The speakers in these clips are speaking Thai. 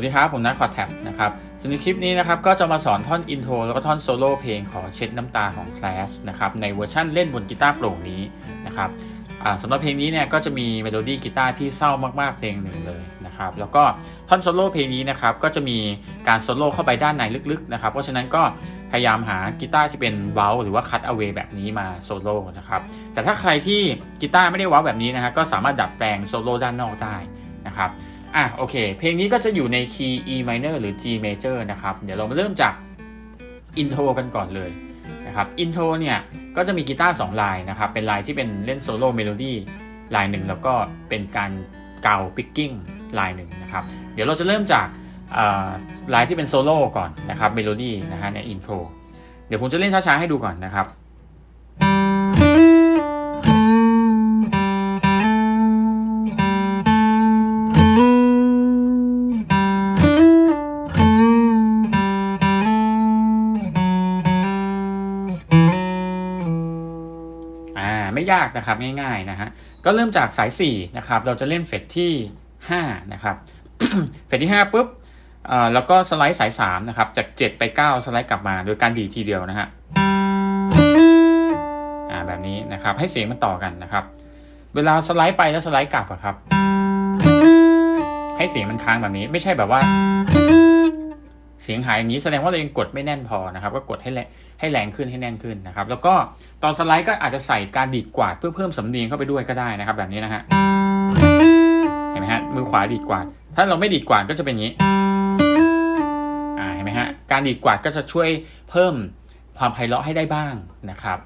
สวัสดีครับ ผมนัทคอแท็บนะครับส่วนในคลิปนี้นะครับก็จะมาสอนท่อนอินโทรแล้วก็ท่อนโซโล่เพลงขอเช็ดน้ำตาของ Clash นะครับในเวอร์ชั่นเล่นบนกีตาร์โปร่งนี้นะครับสำหรับเพลงนี้เนี่ยก็จะมีเมโลดี้กีตาร์ที่เศร้ามากๆเพลงหนึ่งเลยนะครับแล้วก็ท่อนโซโล่เพลงนี้นะครับก็จะมีการโซโล่เข้าไปด้านในลึกๆนะครับเพราะฉะนั้นก็พยายามหากีตาร์ที่เป็นเว้าหรือว่าคัตเอา a y แบบนี้มาโซโล่นะครับแต่ถ้าใครที่กีตาร์ไม่ได้เว้าแบบนี้นะฮะก็สามารถดัดแปลงโซโล่ด้านนอกได้นะครับ อะโอเค เพลงนี้ก็จะอยู่ในคีย์ E minor หรือ G major นะครับ เดี๋ยวเรามาเริ่มจากอินโทรกันก่อนเลยนะครับอินโทรเนี่ยก็จะมีกีตาร์2ลายนะครับ เป็นลายที่เป็นเล่นโซโล่เมโลดี้ลายหนึ่งแล้วก็เป็นการเกาปิกกิ้งลายหนึ่งนะครับ เดี๋ยวเราจะเริ่มจากลายที่เป็นโซโล่ก่อนนะครับเมโลดี้นะฮะในอินโทรเดี๋ยวผมจะเล่นช้าๆให้ดูก่อนนะครับากนะครับง่ายๆนะฮะก็เริ่มจากสาย4นะครับเราจะเล่นเฟดที่5นะครับเฟดที่5ปุ๊บอ่าแล้วก็สไลด์สาย3นะครับจาก 7 ไป 9 สไลด์กลับมา โดยการดีทีเดียวนะฮะอ่าแบบนี้นะครับให้เสียงมันต่อกันนะครับ เวลาสไลด์ไปแล้วสไลด์กลับอะครับ ให้เสียงมันค้างแบบนี้ไม่ใช่แบบว่า เสียงหายอย่างนี้แสดงว่าเรายังกดไม่แน่นพอนะครับก็กดให้แรงให้แรงขึ้นให้แน่นขึ้นนะครับ แล้วก็ตอนสไลด์ก็อาจจะใส่การดีดกวาดเพื่อเพิ่มสำเนียงเข้าไปด้วยก็ได้นะครับ แบบนี้นะฮะเห็นไหมฮะมือขวาดีดกวาด ถ้าเราไม่ดีดกวาดก็จะเป็นอย่างนี้อ่าเห็นไหมฮะการดีดกวาดก็จะช่วยเพิ่มความไพเราะให้ได้บ้างนะครับ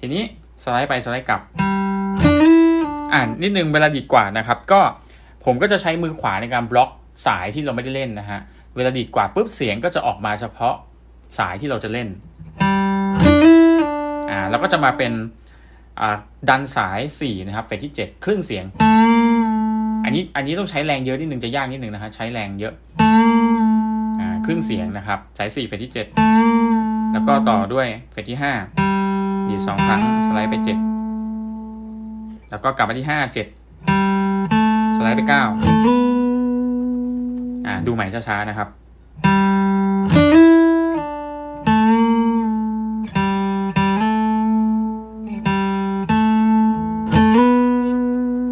ทีนี้สไลด์ไปสไลด์กลับอ่านนิดนึงเวลาดีดกวาดนะครับ ก็ผมก็จะใช้มือขวาในการบล็อกสายที่เราไม่ได้เล่นนะฮะ เวลาดีดกวาดปุ๊บเสียงก็จะออกมาเฉพาะสายที่เราจะเล่น อ่าแล้วก็จะมาเป็นอ่าดันสาย 4 นะครับเฟสที่ 7 ครึ่งเสียง อันนี้อันนี้ต้องใช้แรงเยอะนิดนึงจะยากนิดนึงนะฮะใช้แรงเยอะอ่าครึ่งเสียงนะครับสาย 4 เฟสที่ 7 แล้วก็ต่อด้วยเฟสที่ 5 ดีดสองครั้งสไลด์ไป 7 แล้วก็กลับมาที่ 5 7 สไลด์ไป 9 อ่าดูใหม่ช้าๆนะครับ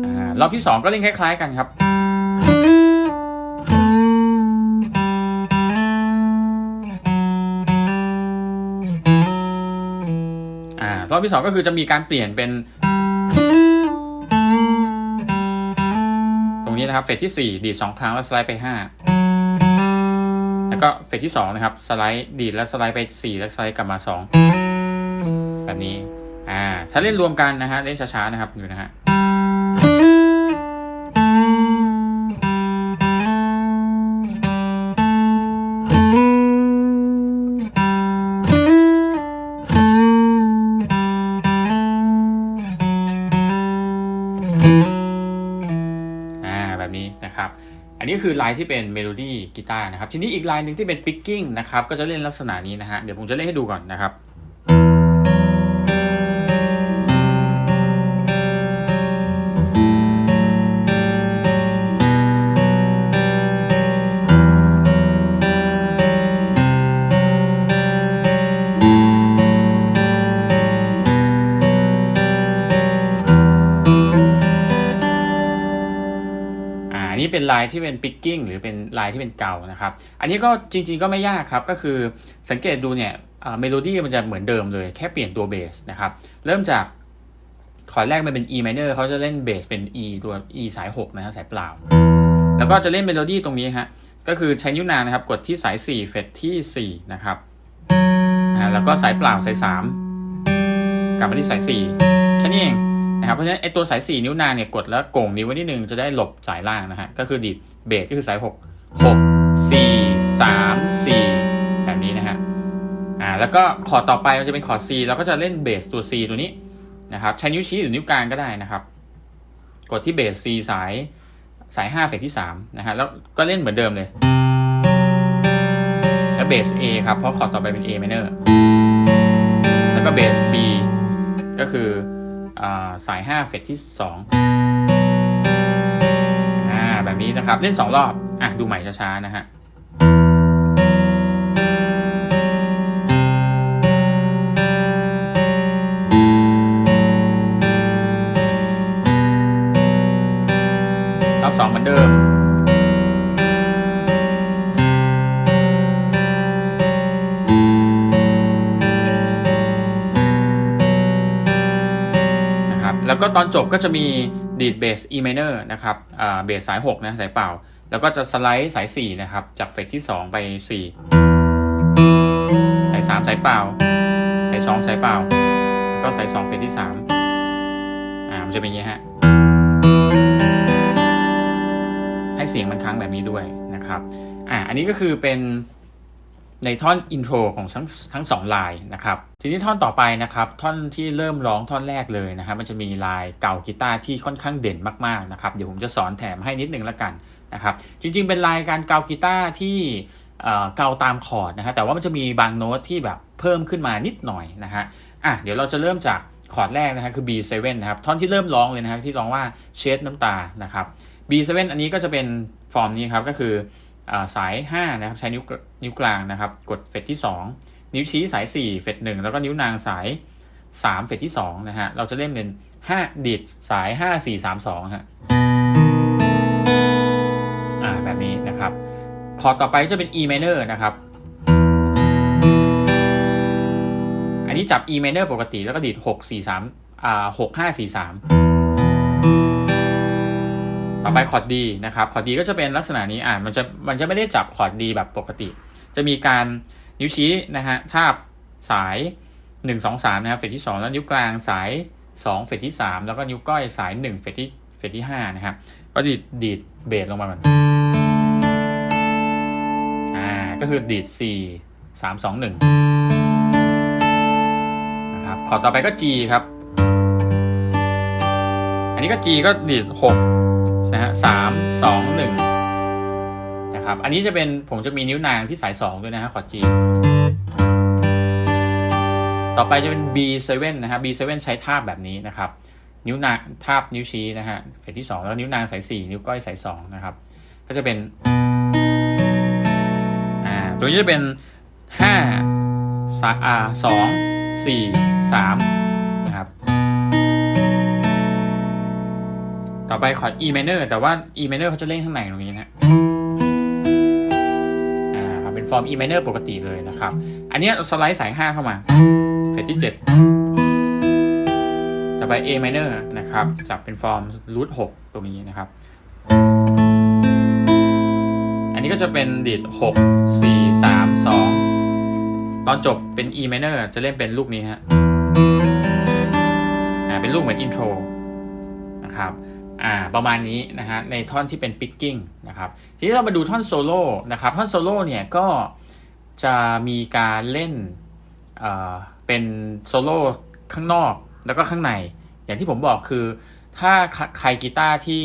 อ่ารอบที่ 2 ก็เล่นคล้าย ๆ กันครับอ่ารอบที่ 2 ก็คือจะมีการเปลี่ยนเป็น นะครับเฟสที่ 4 ดีด 2 ครั้งแล้วสไลด์ไป 5 แล้วก็เฟสที่ 2 นะครับ สไลด์ดีดแล้วสไลด์ไป 4 แล้วสไลด์กลับมา 2 แบบนี้อ่าถ้าเล่นรวมกันนะฮะเล่นช้าๆนะครับดูนะฮะ นี้คือลายที่เป็นเมโลดี้กีตาร์นะครับ ทีนี้อีกลายหนึ่งที่เป็นปิกกิ้งนะครับ ก็จะเล่นลักษณะนี้นะฮะ เดี๋ยวผมจะเล่นให้ดูก่อนนะครับ ลายที่เป็นปิกกิ้งหรือเป็นลายที่เป็นเก่านะครับ อันนี้ก็จริง ๆ ก็ไม่ยากครับ ก็คือสังเกตดูเนี่ยเมโลดี้มันจะเหมือนเดิมเลยแค่เปลี่ยนตัวเบสนะครับ เริ่มจากคอร์ดแรกมันเป็น E minor เขาจะเล่นเบสเป็น E ตัว E สาย6นะฮะสายเปล่า แล้วก็จะเล่นเมโลดี้ตรงนี้ฮะก็คือใช้นิ้วนางนะครับ กดที่สาย 4 เฟรตที่ 4 นะครับแล้วก็สายเปล่าสาย 3 กลับมาที่สาย 4 แค่นี้เอง นะครับ เพราะฉะนั้นไอตัวสาย 4 นิ้วนางเนี่ยกดแล้วโก่งนิ้วไว้นิดนึงจะได้หลบสายล่างนะฮะ ก็คือดีดเบสก็คือสาย 6 6 4 3 4 แบบนี้นะฮะ อ่า แล้วก็คอร์ดต่อไปมันจะเป็นคอร์ด C เราก็จะเล่นเบสตัว C ตัวนี้นะครับ ใช้นิ้วชี้หรือนิ้วกลางก็ได้นะครับ กดที่เบส C สายสาย 5 เฟสที่ 3 นะฮะ แล้วก็เล่นเหมือนเดิมเลย แล้วเบส A ครับ เพราะคอร์ดต่อไปเป็น A minor แล้วก็เบส B ก็คืออา สาย 5 เฟสที่2อ่แบบนี้นะครับ เล่น 2 รอบ อะ ดูใหม่ช้า ๆ นะฮะรอบ2เหมือนเดิม แล้วก็ตอนจบก็จะมีดีดเบส E minor นะครับเบสสาย 6 นะสายเปล่า แล้วก็จะสไลด์สาย 4 นะครับ จากเฟสที่ 2 ไป 4 สาย 3 สายเปล่า สาย 2 สายเปล่า ก็สาย 2 เฟสที่ 3 อ่า มันจะเป็นอย่างนี้ฮะ ให้เสียงมันค้างแบบนี้ด้วยนะครับ อ่า อันนี้ก็คือเป็น ในท่อนอินโทรของทั้งทั้งสองลายนะครับทีนี้ท่อนต่อไปนะครับท่อนที่เริ่มร้องท่อนแรกเลยนะครับมันจะมีลายเก่ากีตาร์ที่ค่อนข้างเด่นมากๆนะครับเดี๋ยวผมจะสอนแถมให้นิดนึงละกันนะครับจริงๆ เป็นลายการเกากีตาร์ที่เอ่อเกาตามคอร์ดนะฮะแต่ว่ามันจะมีบางโน้ตที่แบบเพิ่มขึ้นมานิดหน่อยนะฮะอะเดี๋ยวเราจะเริ่มจากคอร์ดแรกนะฮะคือ B7 นะครับท่อนที่เริ่มร้องเลยนะครับที่ร้องว่าเชดน้ำตานะครับ B7 อันนี้ก็จะเป็นฟอร์มนี้ครับก็คือ สาย 5 นะครับ ใช้นิ้วนิ้วกลางนะครับ กดเฟสที่ 2 นิ้วชี้สาย 4 เฟส1แล้วก็นิ้วนางสาย 3 เฟสที่ 2 นะฮะ เราจะเล่นเป็น 5 ดีดสาย 5 4 3 2 ฮะอ่าแบบนี้นะครับคอร์ดต่อไปจะเป็น E minor นะครับ อันนี้จับ E minor ปกติแล้วก็ดีด 6 4 3อ่า6 5 4 3ต่ อไปคอร์ดดีนะครับคอร์ดดีก็จะเป็นลักษณะนี้อ่ามันจะมันจะไม่ได้จับคอร์ดดีแบบปกติ จะมีการนิ้วชี้นะฮะทาบสาย 1 2 3นะครับเฟสที่ 2 แล้วนิ้วกลางสาย 2 เฟสที่ 3 แล้วก็นิ้วก้อยสาย 1 เฟสที่เฟสที่5นะครับก็ดีดดีดเบสลงมาก่อนอ่าก็คือดีด 4 3 2 1นะครับคอร์ดต่อไปก็ G ครับ อันนี้ก็ G ก็ดีด 6 นะฮะสามสองหนึ่งนะครับ อันนี้จะเป็นผมจะมีนิ้วนางที่สายสองด้วยนะฮะคอร์ด G ต่อไปจะเป็น B7 นะฮะ B7 ใช้ท่าแบบนี้นะครับ นิ้วนางทาบนิ้วชี้นะฮะเฟสที่สองแล้วนิ้วนางสายสี่นิ้วก้อยสายสองนะครับ ก็จะเป็น อ่า ตัวนี้จะเป็นห้าสาอ่าสองสี่สาม ต่อไปคอด E minor แต่ว่า E minor เขาจะเล่นข้างในตรงนี้นะอ่าเป็นฟอร์ม E minor ปกติเลยนะครับ อันนี้สไลด์สาย 5 เข้ามาเฟสที่ 7 ต่อไป A minor นะครับจับเป็นฟอร์มรูท6ตรงนี้นะครับ อันนี้ก็จะเป็นดีด 6 4 3 2 ตอนจบเป็น E minor จะเล่นเป็นลูกนี้ฮะ อ่าเป็นลูกเหมือนอินโทรนะครับ อ่าประมาณนี้นะฮะในท่อนที่เป็นปิกกิ้งนะครับทีนี้เรามาดูท่อนโซโล่นะครับท่อนโซโล่เนี่ยก็จะมีการเล่นเอ่อเป็นโซโล่ข้างนอกแล้วก็ข้างใน อย่างที่ผมบอกคือถ้าใครกีตาร์ที่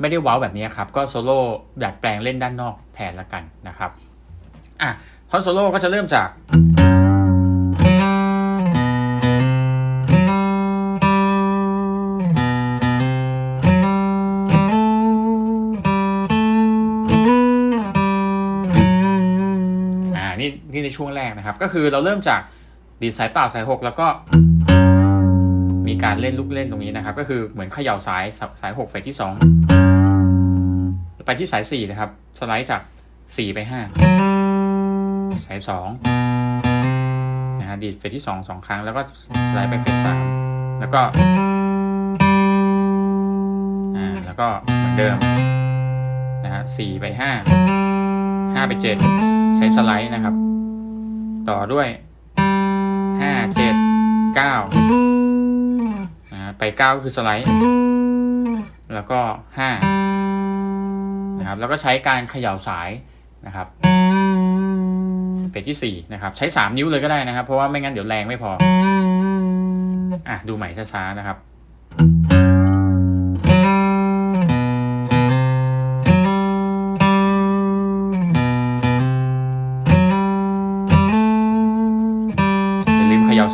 ไม่ได้ว้าวแบบนี้ครับ ก็โซโล่ดัดแปลงเล่นด้านนอกแทนละกันนะครับอะท่อนโซโล่ก็จะเริ่มจากานี่ในช่วงแรกนะครับ ก็คือเราเริ่มจากดีดสายเปล่าสายหกแล้วก็ มีการเล่นลูกเล่นตรงนี้นะครับ ก็คือเหมือนเขย่าสายสายหกเฟสที่สองไปที่สายสี่นะครับ สไลด์จากสี่ไปห้าสายสองนะฮะดีดเฟสที่สองสองครั้ง แล้วก็สไลด์ไปเฟสสามแล้วก็อ่าแล้วก็เหมือนเดิมนะฮะสี่ไปห้าห้าไปเจ็ดใช้สไลด์นะครับ ต่อด้วยห้าเจ็ดเก้านะไปเก้าก็คือสไลด์ แล้วก็ห้านะครับแล้วก็ใช้การเขย่าสายนะครับเฟสที่สี่นะครับ ใช้สามนิ้วเลยก็ได้นะครับ เพราะว่าไม่งั้นเดี๋ยวแรงไม่พออะดูใหม่ช้าๆนะครับ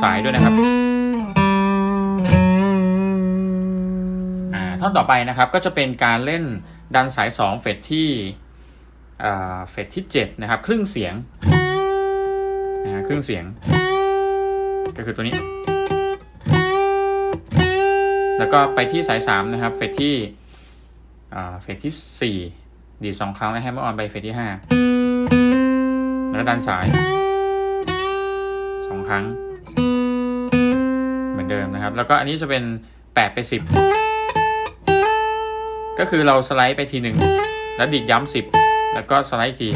สายด้วยนะครับอ่าท่อนต่อไปนะครับก็จะเป็นการเล่นดันสาย 2 เฟสที่อ่าเฟสที่7นะครับครึ่งเสียงนะครึ่งเสียง ก็คือตัวนี้ แล้วก็ไปที่สาย 3 นะครับ เฟสที่อ่าเฟสที่สี่ดีสองครั้งแล้วให้มาออนไปเฟสที่ห้าแล้วดันสายสองครั้ง เดิมนะครับ แล้วก็อันนี้จะเป็นแปดไปสิบก็คือเราสไลด์ไปทีหนึ่งแล้วดีดย้ำสิบแล้วก็สไลด์ที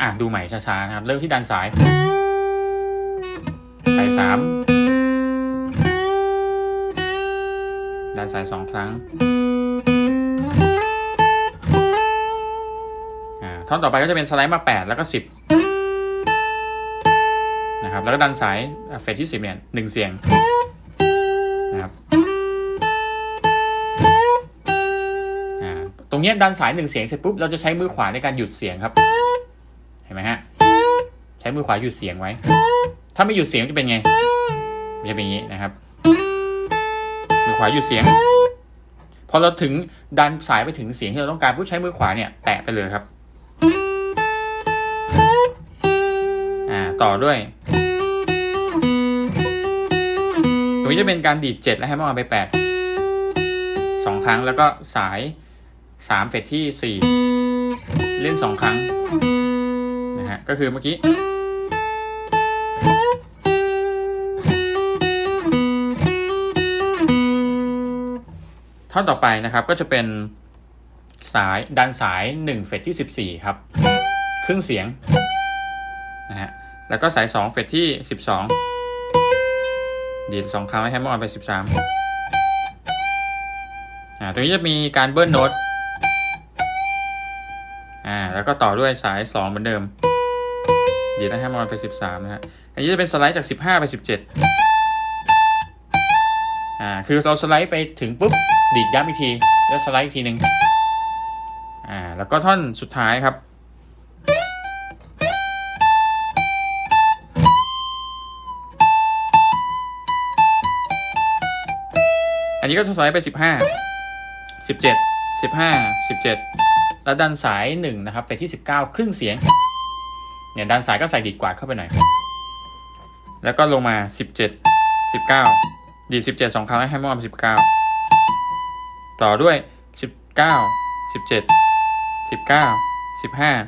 อะดูใหม่ช้าๆนะครับ เริ่มที่ดันสายสายสามดันสายสองครั้งอ่าท่อนต่อไปก็จะเป็นสไลด์มาแปดแล้วก็สิบ นะครับแล้วก็ดันสายเฟสที่สิบเนี่ยหนึ่งเสียงนะครับตรงนี้ดันสายหนึ่งเสียงเสร็จปุ๊บเราจะใช้มือขวาในการหยุดเสียงครับ เห็นไหมฮะใช้มือขวาหยุดเสียงไว้ ถ้าไม่หยุดเสียงจะเป็นไงจะเป็นอย่างนี้นะครับ มือขวาหยุดเสียง พอเราถึงดันสายไปถึงเสียงที่เราต้องการผู้ใช้มือขวาเนี่ยแตะไปเลยครับ ต่อด้วยตรงนี้จะเป็นการดีดเจ็ดและให้มันมาไปแปดสองครั้งแล้วก็สายสามเฟสที่สี่เล่นสองครั้งนะฮะก็คือเมื่อกี้ท่อนต่อไปนะครับก็จะเป็นสายดันสาย 1 เฟสที่ 14 ครับ ครึ่งเสียงนะฮะ แล้วก็สาย 2 เฟสที่ 12 ดีดสองครั้งแล้วให้มออนไป 13อ่าตรงนี้จะมีการเบิ้ลโน้ตอ่าแล้วก็ต่อด้วยสาย 2 เหมือนเดิม ดีดให้มอนไป 13 นะฮะอันนี้จะเป็นสไลด์จาก 15 ไป 17อ่าคือเราสไลด์ไปถึงปุ๊บ ดีดย้ำอีกที แล้วสไลด์อีกทีหนึ่งอ่าแล้วก็ท่อนสุดท้ายครับ อันนี้ก็สไลด์ไป15 17 15 17แล้วดันสาย1นะครับ ไปที่19ครึ่งเสียง เนี่ยดันสายก็ใส่ดีดกว่าเข้าไปหน่อย แล้วก็ลงมา17 19ดีด17สองครั้งแล้วให้มอน19ต่อด้วย19 17 19 15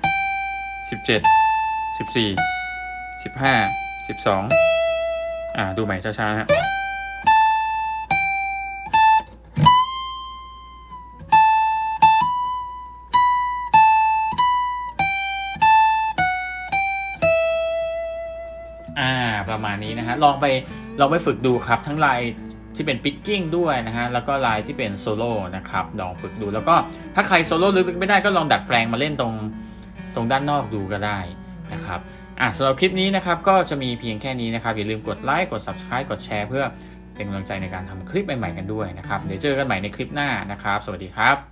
17 14 15 12อ่าดูใหม่ช้าๆฮะ ประมาณนี้นะฮะลองไปลองไปฝึกดูครับ ทั้งลายที่เป็นปิกกิ้งด้วยนะฮะแล้วก็ลายที่เป็นโซโล่นะครับลองฝึกดูแล้วก็ถ้าใครโซโล่ลึกๆไม่ได้ก็ลองดัดแปลงมาเล่นตรงตรงด้านนอกดูก็ได้นะครับอะสำหรับคลิปนี้นะครับก็จะมีเพียงแค่นี้นะครับอย่าลืมกดไลค์กด Subscribe กดแชร์เพื่อเป็นกำลังใจในการทำคลิปใหม่ๆกันด้วยนะครับ เดี๋ยวเจอกันใหม่ในคลิปหน้านะครับ สวัสดีครับ